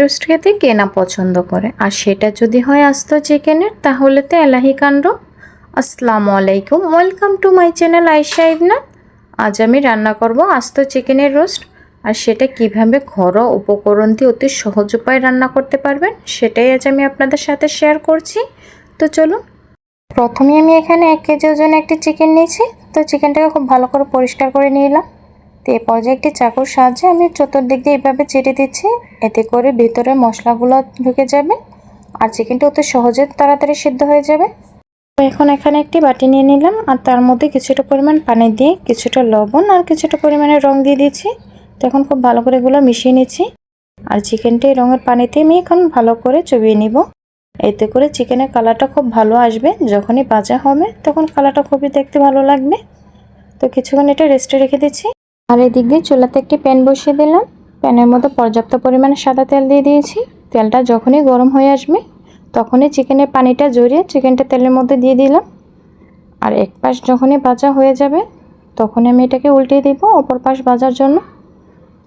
Roast খেতে পছন্দ করে। আর সেটা যদি হয় আস্ত চিকেনের, তাহলে তো এলাহি কাণ্ড। আসসালামু আলাইকুম। Welcome to my channel Ayesha Ibnath আজ আমি রান্না করব আস্ত চিকেনের রোস্ট। আর সেটা কীভাবে ঘরোয়া উপকরণ দিয়ে অতি সহজ উপায়ে রান্না করতে পারবেন, সেটাই আজ আমি আপনাদের সাথে শেয়ার করছি। তো চলুন, প্রথমে আমি এখানে এক কেজি ওজনে একটি চিকেন নিয়েছি। তো চিকেনটাকে খুব ভালো করে পরিষ্কার করে নিলাম তো এই পর্যায়ে একটি চাকুর সাহায্যে আমি চতুর্দিক দিয়ে এইভাবে চেটে দিচ্ছি। এতে করে ভিতরে মশলাগুলো ঢুকে যাবে আর চিকেনটা অতি সহজে তাড়াতাড়ি সিদ্ধ হয়ে যাবে। তো এখন এখানে একটি বাটি নিয়ে নিলাম আর তার মধ্যে কিছুটা পরিমাণ পানি দিয়ে কিছুটা লবণ আর কিছুটা পরিমাণে রং দিয়ে দিচ্ছি। তো এখন খুব ভালো করে এগুলো মিশিয়ে নিচ্ছি আর চিকেনটা এই রঙের পানিতে আমি এখন ভালো করে চবিয়ে নিব। এতে করে চিকেনের কালারটা খুব ভালো আসবে। যখনই ভাজা হবে তখন কালারটা খুবই দেখতে ভালো লাগবে। তো কিছুক্ষণ এটা রেস্টে রেখে দিচ্ছি। আর এদিক দিয়ে চুলাতে একটি প্যান বসিয়ে দিলাম। প্যানের মধ্যে পর্যাপ্ত পরিমাণে সাদা তেল দিয়ে দিয়েছি। তেলটা যখনই গরম হয়ে আসবে, তখনই চিকেনের পানিটা জড়িয়ে চিকেনটা তেলের মধ্যে দিয়ে দিলাম। আর এক পাশ যখনই ভাজা হয়ে যাবে, তখনই আমি এটাকে উল্টে দিব অপর পাশ ভাজার জন্য।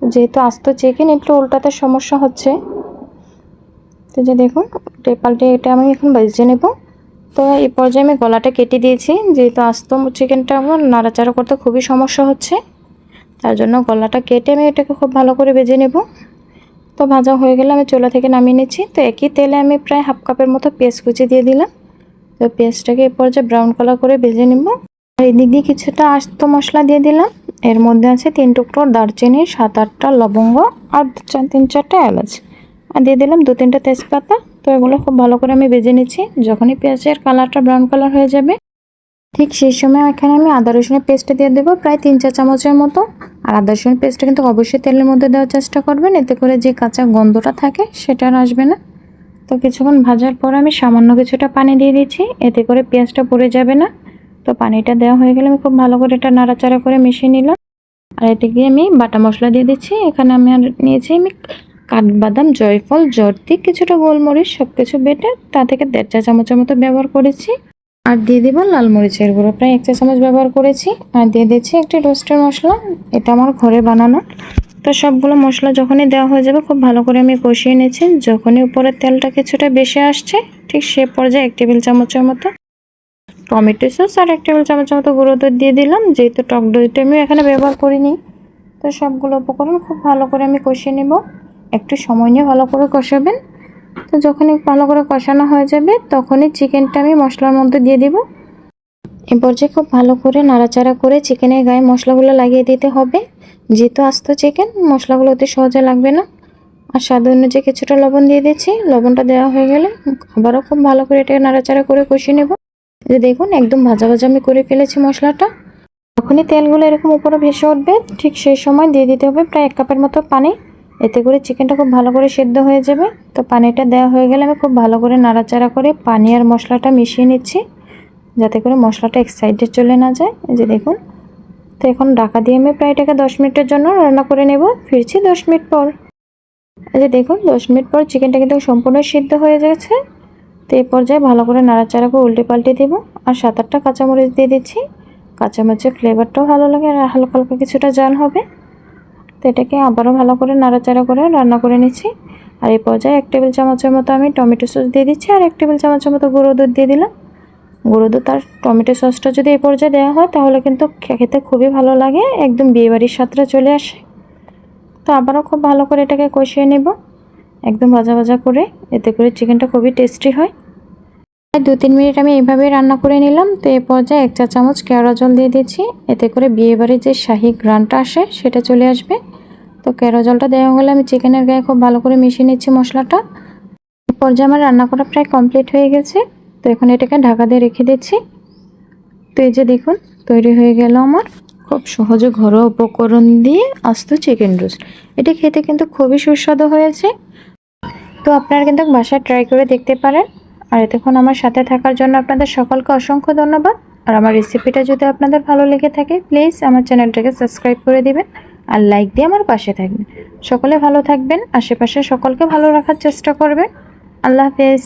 যেহেতু আস্ত চিকেন, একটু উল্টাতে সমস্যা হচ্ছে। তো যে দেখুন পাল্টে এটা আমি এখন ভেজে নেব। তো এই পর্যায়ে আমি গলাটা কেটে দিয়েছি। যেহেতু আস্ত চিকেনটা আমার নাড়াচাড়া করতে খুবই সমস্যা হচ্ছে। তার জন্য গলাটা কেটে আমি এটাকে খুব ভালো করে ভেজে নেব। তো ভাজা হয়ে গেলে আমি চুলা থেকে নামিয়ে নিচ্ছি। তো একই তেলে আমি প্রায় হাফ কাপের মতো পেঁয়াজ কুচি দিয়ে দিলাম। তো পেঁয়াজটাকে এ পর্যায়ে ব্রাউন কালার করে ভেজে নেব। আর এদিক দিয়ে কিছুটা আস্ত মশলা দিয়ে দিলাম। এর মধ্যে আছে তিন টুকরো দারচিনি সাত আটটা লবঙ্গ আর তিন চারটা এলাচ। আর দিয়ে দিলাম দু তিনটা তেজপাতা। তো এগুলো খুব ভালো করে আমি ভেজে নিচ্ছি। যখনই পেঁয়াজের কালারটা ব্রাউন কালার হয়ে যাবে ঠিক সেই সময় এখানে আমি আদা রসুনের পেস্টটা দিয়ে দেবো, প্রায় তিন চা চামচের মতো। আর আদা রসুনের পেস্টটা কিন্তু অবশ্যই তেলের মধ্যে দেওয়ার চেষ্টা করবেন, এতে করে যে কাঁচা গন্ধটা থাকে সেটা আর আসবে না। তো কিছুক্ষণ ভাজার পর আমি সামান্য কিছুটা পানি দিয়ে দিচ্ছি, এতে করে পেঁয়াজটা পড়ে যাবে না। তো পানিটা দেওয়া হয়ে গেলে আমি খুব ভালো করে এটা নাড়াচাড়া করে মিশিয়ে নিলাম। আর এতে গিয়ে আমি বাটা মশলা দিয়ে দিচ্ছি, এখানে আমি আর নিয়েছি আমি কাঠবাদাম, জয়ফল, জর্দি, কিছুটা গোলমরিচ সব কিছু বেটে তা থেকে দেড় চা চামচের মতো ব্যবহার করেছি। আর দিয়ে দিব লাল মরিচের গুঁড়ো। প্রায় এক চা চামচ ব্যবহার করেছি। আর দিয়ে দিচ্ছি একটি রোস্টের মশলা। এটা আমার ঘরে বানানো। তো সবগুলো মশলা যখনই দেওয়া হয়ে যাবে, খুব ভালো করে আমি কষিয়ে নিয়েছি যখনই উপরের তেলটা কিছুটা বেশি আসছে, ঠিক সে পর্যায়ে এক টেবিল চামচের মতো টমেটো সস আর এক টেবিল চামচের মতো গুঁড়ো দুধ দিয়ে দিলাম। যেহেতু টক দইটা আমি এখানে ব্যবহার করিনি, তো সবগুলো উপকরণ খুব ভালো করে আমি কষিয়ে নেব। একটু সময় নিয়ে ভালো করে কষাবেন। তো যখনই ভালো করে কষানো হয়ে যাবে, তখনই চিকেনটা আমি মশলার মধ্যে দিয়ে দিব। এ পর্যায়ে খুব ভালো করে নাড়াচাড়া করে চিকেনের গায়ে মশলাগুলো লাগিয়ে দিতে হবে। যেহেতু আস্ত চিকেন, মশলাগুলো অতি সহজে লাগবে না। আর স্বাদ অনুযায়ী কিছুটা লবণ দিয়ে দিচ্ছি। লবণটা দেওয়া হয়ে গেলে আবারও খুব ভালো করে এটাকে নাড়াচাড়া করে কষিয়ে নেব। যে দেখুন, একদম ভাজা ভাজা আমি করে ফেলেছি মশলাটা। যখনই তেলগুলো এরকম উপরে ভেসে উঠবে, ঠিক সেই সময় দিয়ে দিতে হবে প্রায় এক কাপের মতো পানি। এতে করে চিকেনটা খুব ভালো করে সেদ্ধ হয়ে যাবে। তো পানিটা দেওয়া হয়ে গেলে আমি খুব ভালো করে নাড়াচাড়া করে পানি আর মশলাটা মিশিয়ে নিচ্ছি, যাতে করে মশলাটা এক সাইডে চলে না যায়। এই যে দেখুন, তো এখন ঢাকা দিয়ে আমি প্রায় এটাকে দশ মিনিটের জন্য রান্না করে নেব। ফিরছি দশ মিনিট পর। এই যে দেখুন, দশ মিনিট পর চিকেনটা কিন্তু সম্পূর্ণ সিদ্ধ হয়ে গেছে। তো এই পর্যায়ে ভালো করে নাড়াচাড়া করে উল্টে পাল্টে দেবো। আর সাত আটটা কাঁচামরিচ দিয়ে দিচ্ছি। কাঁচামরিচের ফ্লেভারটাও ভালো লাগে আর হালকা হালকা কিছুটা জাল হবে। তো এটাকে আবারও ভালো করে নাড়াচাড়া করে রান্না করে নিচ্ছি। আর এই পর্যায়ে এক টেবিল চামচের মতো আমি টমেটো সস দিয়ে দিচ্ছি আর এক টেবিল চামচের মতো গুঁড়ো দুধ দিয়ে দিলাম। গুঁড়ো দুধ আর টমেটো সসটা যদি এই পর্যায়ে দেওয়া হয় তাহলে কিন্তু খেতে খুবই ভালো লাগে, একদম বিয়েবাড়ির স্বাদটা চলে আসে। তো আবারও খুব ভালো করে এটাকে কষিয়ে নেব, একদম ভাজা ভাজা করে। এতে করে চিকেনটা খুবই টেস্টি হয়। দু তিন মিনিট আমি এইভাবেই রান্না করে নিলাম। তো এই পর্যায়ে এক চা চামচ কেওড়া জল দিয়ে দিচ্ছি এতে করে বিয়েবাড়ির যে শাহি গ্রানটা আসে, সেটা চলে আসবে। তো কেওড়া জলটা দেওয়া হলে আমি চিকেনের গায়ে খুব ভালো করে মিশিয়ে নিচ্ছি মশলাটা। পর্যায়ে আমার রান্না করা প্রায় কমপ্লিট হয়ে গেছে। তো এখন এটাকে ঢাকা দিয়ে রেখে দিচ্ছি। তো এই যে দেখুন, তৈরি হয়ে গেল আমার। খুব সহজে ঘরোয়া উপকরণ দিয়ে আস্ত চিকেন রোস্ট। এটা খেতে কিন্তু খুবই সুস্বাদু হয়েছে। তো আপনারা কিন্তু বাসায় ট্রাই করে দেখতে পারেন। আর এতক্ষণ আমার সাথে থাকার জন্য আপনাদের সকলকে অসংখ্য ধন্যবাদ। আর আমার রেসিপিটা যদি আপনাদের ভালো লেগে থাকে প্লিজ আমার চ্যানেলটাকে সাবস্ক্রাইব করে দিবেন আর লাইক দিয়ে আমার পাশে থাকবেন। সকলে ভালো থাকবেন, আশেপাশে সকলকে ভালো রাখার চেষ্টা করবেন। আল্লাহ হাফেজ।